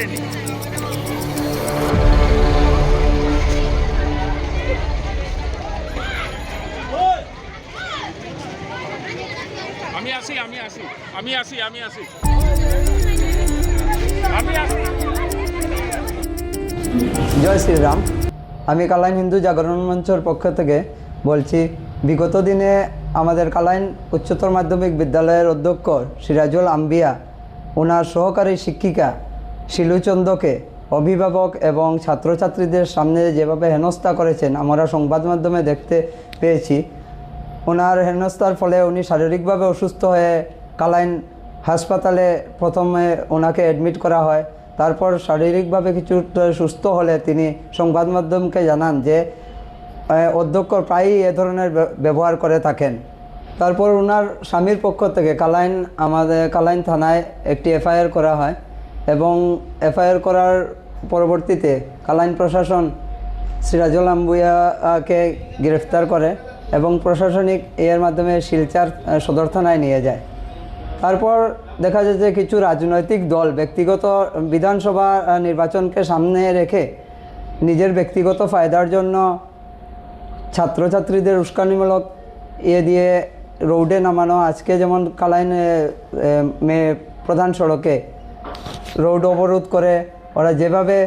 আমি আসি আমি আসি আমি আসি আমি আসি জয় শ্রীরাম। আমি কালাইন হিন্দু জাগরণ মঞ্চের পক্ষ থেকে বলছি, বিগত দিনে আমাদের কালাইন উচ্চতর মাধ্যমিক বিদ্যালয়ের অধ্যক্ষ সিরাজুল আম্বিয়া, ওনার সহকারী শিক্ষিকা শিলুচন্দ্রকে অভিভাবক এবং ছাত্রছাত্রীদের সামনে যেভাবে হেনস্থা করেছেন, আমরা সংবাদ মাধ্যমে দেখতে পেয়েছি। ওনার হেনস্থার ফলে উনি শারীরিকভাবে অসুস্থ হয়ে কালাইন হাসপাতালে প্রথমে ওনাকে অ্যাডমিট করা হয়। তারপর শারীরিকভাবে কিছুটা সুস্থ হলে তিনি সংবাদ মাধ্যমকে জানান যে অধ্যক্ষ প্রায়ই এ ধরনের ব্য- ব্যবহার করে থাকেন। তারপর ওনার স্বামীর পক্ষ থেকে কালাইন আমাদের, কালাইন থানায় একটি এফআইআর করা হয়। এফআইআর করার পরবর্তীতে কালাইন প্রশাসন সিরাজুল আম্বুয়াকে গ্রেফতার করে এবং প্রশাসনিক এর মাধ্যমে শিলচার সদর থানায় নিয়ে যায়। তারপর দেখা যায় যে কিছু রাজনৈতিক দল ব্যক্তিগত বিধানসভা নির্বাচনকে সামনে রেখে নিজের ব্যক্তিগত ফায়দার জন্য ছাত্রছাত্রীদের উস্কানিমূলক ইয়ে দিয়ে রোডে নামানো। আজকে যেমন কালাইন মে প্রধান সড়কে রোড অবরোধ করে, ওরা যেভাবে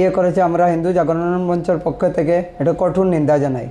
ইয়ে করেছে, আমরা হিন্দু জাগরণ মঞ্চের পক্ষ থেকে এটা কঠোর নিন্দা জানাই।